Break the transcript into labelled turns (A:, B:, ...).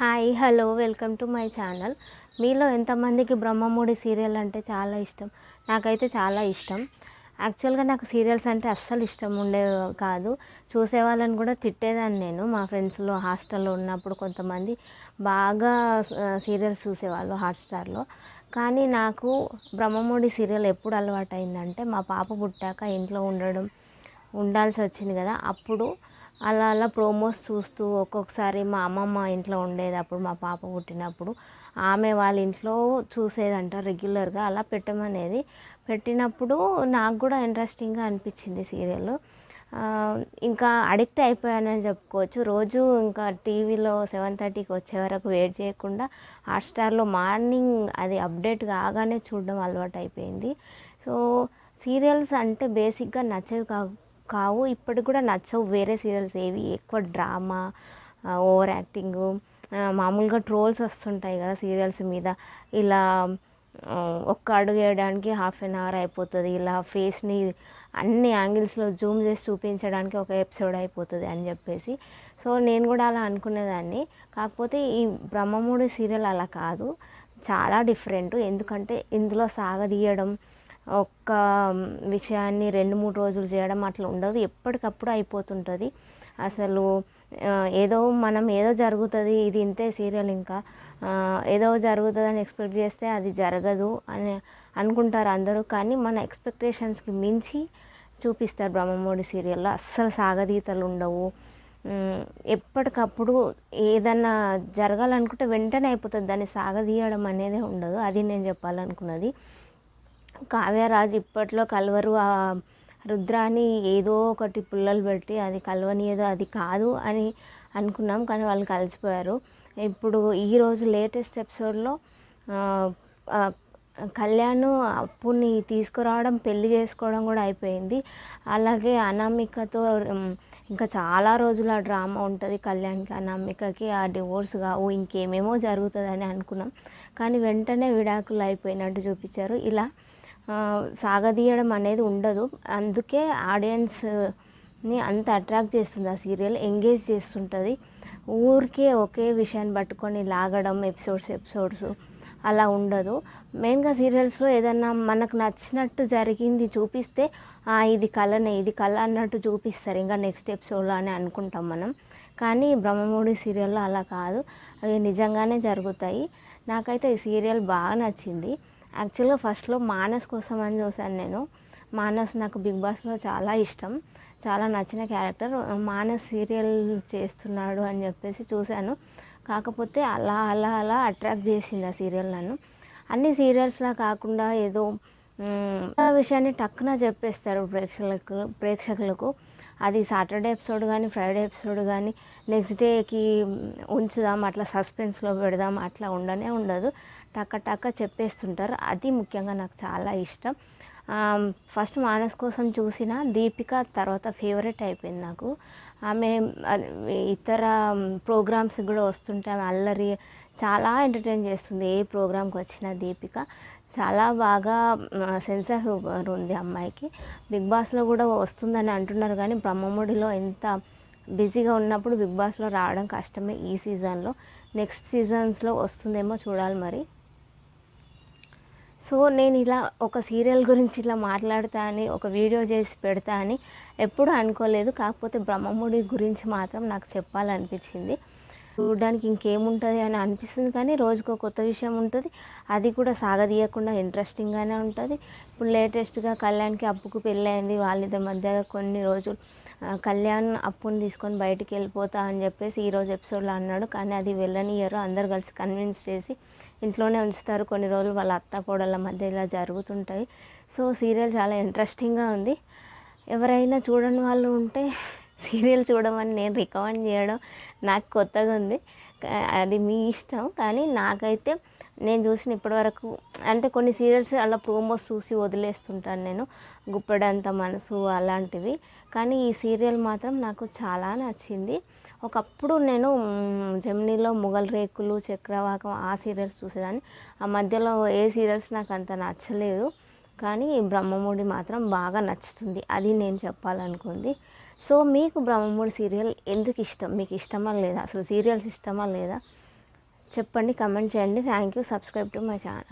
A: Hi hello welcome to my channel. మీలో ఎంతమందికి Brahmamudi serial అంటే చాలా ఇష్టం? నాకైతే చాలా ఇష్టం. యాక్చువల్గా నాకు సీరియల్స్ అంటే అస్సలు ఇష్టం ఉండే కాదు. చూసే వాళ్ళని కూడా తిట్టేదాన్ని నేను. మా ఫ్రెండ్స్లో హాస్టల్లో ఉన్నప్పుడు కొంతమంది బాగా సీరియల్స్ చూసేవాళ్ళు హాట్స్టార్లో. కానీ నాకు బ్రహ్మముడి సీరియల్ ఎప్పుడు అలవాటైందంటే మా పాప పుట్టాక ఇంట్లో ఉండడం ఉండాల్సి వచ్చింది కదా. అప్పుడు అలా అలా ప్రోమోస్ చూస్తూ ఒక్కొక్కసారి మా అమ్మమ్మ ఇంట్లో ఉండేది అప్పుడు మా పాప పుట్టినప్పుడు. ఆమె వాళ్ళ ఇంట్లో చూసేదంట రెగ్యులర్గా అలా పెట్టమనేది. పెట్టినప్పుడు నాకు కూడా ఇంట్రెస్టింగ్గా అనిపించింది సీరియల్. ఇంకా అడిక్ట్ అయిపోయానని చెప్పుకోవచ్చు. రోజు ఇంకా టీవీలో సెవెన్ థర్టీకి వచ్చే వరకు వెయిట్ చేయకుండా హాట్స్టార్లో మార్నింగ్ అది అప్డేట్ కాగానే చూడడం అలవాటు అయిపోయింది సో సీరియల్స్ అంటే బేసిక్గా నచ్చేవి కాదు కావు. ఇప్పటికి కూడా నచ్చవు. వేరే సీరియల్స్ ఏవి. ఎక్కువ డ్రామా ఓవర్ యాక్టింగ్ మామూలుగా ట్రోల్స్ వస్తుంటాయి కదా సీరియల్స్ మీద. ఇలా ఒక్క అడుగు వేయడానికి హాఫ్ అన్ అవర్ అయిపోతుంది. ఇలా ఫేస్ని అన్ని యాంగిల్స్లో జూమ్ చేసి చూపించడానికి ఒక ఎపిసోడ్ అయిపోతుంది అని చెప్పేసి. సో నేను కూడా అలా అనుకునేదాన్ని. కాకపోతే ఈ బ్రహ్మముడి సీరియల్ అలా కాదు. చాలా డిఫరెంట్. ఎందుకంటే ఇందులో సాగదీయడం ఒక్క విషయాన్ని రెండు మూడు రోజులు చేయడం అట్లా ఉండదు. ఎప్పటికప్పుడు అయిపోతుంటుంది. అసలు ఏదో మనం ఏదో జరుగుతుంది ఇది ఇంతే సీరియల్ ఇంకా. ఏదో జరుగుతుంది అని ఎక్స్పెక్ట్ చేస్తే అది జరగదు అని అనుకుంటారు అందరూ. కానీ మన ఎక్స్పెక్టేషన్స్కి మించి చూపిస్తారు బ్రహ్మమూడి సీరియల్లో. అస్సలు సాగదీతలు ఉండవు. ఎప్పటికప్పుడు ఏదన్నా జరగాలనుకుంటే వెంటనే అయిపోతుంది. దాన్ని సాగదీయడం అనేది ఉండదు. అది నేను చెప్పాలనుకున్నది. కావ్యరాజు ఇప్పట్లో కలవరు. ఆ రుద్రాని ఏదో ఒకటి పుల్లలు పెట్టి అది కలవనియదు అది కాదు అని అనుకున్నాం కానీ వాళ్ళు కలిసిపోయారు. ఇప్పుడు ఈరోజు లేటెస్ట్ ఎపిసోడ్లో కళ్యాణ్ అప్పుని తీసుకురావడం పెళ్ళి చేసుకోవడం కూడా అయిపోయింది. అలాగే అనామికతో ఇంకా చాలా రోజులు ఆ డ్రామా ఉంటుంది కళ్యాణ్కి అనామికకి. ఆ డివోర్స్ కావు ఇంకేమేమో జరుగుతుందని అనుకున్నాం. కానీ వెంటనే విడాకులు అయిపోయినట్టు చూపించారు. ఇలా సాగదీయడం అనేది ఉండదు. అందుకే ఆడియన్స్ని అంత అట్రాక్ట్ చేస్తుంది. ఆ సీరియల్ ఎంగేజ్ చేస్తుంటుంది. ఊరికే ఒకే విషయాన్ని పట్టుకొని లాగడం ఎపిసోడ్స్ ఎపిసోడ్స్ అలా ఉండదు. మెయిన్గా సీరియల్స్లో ఏదన్నా మనకు నచ్చినట్టు జరిగింది చూపిస్తే ఇది కళనే ఇది కళ అన్నట్టు చూపిస్తారు. ఇంకా నెక్స్ట్ ఎపిసోడ్లో అని అనుకుంటాం మనం. కానీ బ్రహ్మముడి సీరియల్లో అలా కాదు. అవి నిజంగానే జరుగుతాయి. నాకైతే ఈ సీరియల్ బాగా నచ్చింది. యాక్చువల్గా ఫస్ట్లో మానస్ కోసం అని చూశాను నేను. మానస్ నాకు బిగ్ బాస్లో చాలా ఇష్టం. చాలా నచ్చిన క్యారెక్టర్. మానస్ సీరియల్ చేస్తున్నాడు అని చెప్పేసి చూశాను. కాకపోతే అలా అలా అలా అట్రాక్ట్ చేసింది ఆ సీరియల్ నన్ను. అన్ని సీరియల్స్లా కాకుండా ఏదో ఆ విషయాన్ని టక్కున చెప్పేస్తారు ప్రేక్షకులకు ప్రేక్షకులకు. అది సాటర్డే ఎపిసోడ్ కానీ ఫ్రైడే ఎపిసోడ్ కానీ నెక్స్ట్ డేకి ఉంచుదాం అట్లా సస్పెన్స్లో పెడదాం అట్లా ఉండనే ఉండదు. టక టక్క చెప్పేస్తుంటారు. అది ముఖ్యంగా నాకు చాలా ఇష్టం. ఫస్ట్ మానస్ కోసం చూసిన దీపిక తర్వాత ఫేవరెట్ అయిపోయింది నాకు. ఆమె ఇతర ప్రోగ్రామ్స్ కూడా వస్తుంటే ఆమె అల్లరి చాలా ఎంటర్టైన్ చేస్తుంది. ఏ ప్రోగ్రామ్కి వచ్చినా దీపిక. చాలా బాగా సెన్స్ ఆఫ్ హ్యూమర్ ఉంది అమ్మాయికి. బిగ్ బాస్లో కూడా వస్తుందని అంటున్నారు కానీ బ్రహ్మముడిలో ఎంత బిజీగా ఉన్నప్పుడు బిగ్ బాస్లో రావడం కష్టమే ఈ సీజన్లో. నెక్స్ట్ సీజన్స్లో వస్తుందేమో చూడాలి మరి. సో నేను ఇలా ఒక సీరియల్ గురించి ఇలా మాట్లాడతా అని ఒక వీడియో చేసి పెడతా అని ఎప్పుడు అనుకోలేదు. కాకపోతే బ్రహ్మముడి గురించి మాత్రం నాకు చెప్పాలనిపించింది. చూడడానికి ఇంకేముంటుంది అని అనిపిస్తుంది కానీ రోజుకో కొత్త విషయం ఉంటుంది. అది కూడా సాగదీయకుండా ఇంట్రెస్టింగ్గానే ఉంటుంది. ఇప్పుడు లేటెస్ట్గా కళ్యాణ్కి అప్పుకు పెళ్ళయింది. వాళ్ళిద్దరి మధ్య కొన్ని రోజులు కళ్యాణ్ అప్పుని తీసుకొని బయటికి వెళ్ళిపోతా అని చెప్పేసి ఈరోజు ఎపిసోడ్లో అన్నాడు. కానీ అది వెళ్ళనియరు. అందరు కలిసి కన్విన్స్ చేసి ఇంట్లోనే ఉంచుతారు. కొన్ని రోజులు వాళ్ళ అత్త కోడళ్ళ మధ్య ఇలా జరుగుతుంటాయి. సో సీరియల్ చాలా ఇంట్రెస్టింగ్గా ఉంది. ఎవరైనా చూడని వాళ్ళు ఉంటే సీరియల్ చూడమని నేను రికమెండ్ చేయడం నాకు కొత్తగా ఉంది. అది మీ ఇష్టం. కానీ నాకైతే నేను చూసిన ఇప్పటివరకు అంటే కొన్ని సీరియల్స్ అలా ప్రోమోస్ చూసి వదిలేస్తుంటాను నేను. గుప్పెడంత మనసు అలాంటివి. కానీ ఈ సీరియల్ మాత్రం నాకు చాలా నచ్చింది. ఒకప్పుడు నేను జమినీలో జెమినీలో మొగల్ రేకులు చక్రవాకం ఆ సీరియల్స్ చూసేదాన్ని. ఆ మధ్యలో ఏ సీరియల్స్ నాకు అంత నచ్చలేదు. కానీ బ్రహ్మముడి మాత్రం బాగా నచ్చుతుంది. అది నేను చెప్పాలనుకుంది. సో మీకు బ్రహ్మముడి సీరియల్ ఎందుకు ఇష్టం? మీకు ఇష్టమా లేదా? అసలు సీరియల్స్ ఇష్టమా లేదా? చెప్పండి కమెంట్ చేయండి. Thank you subscribe to my channel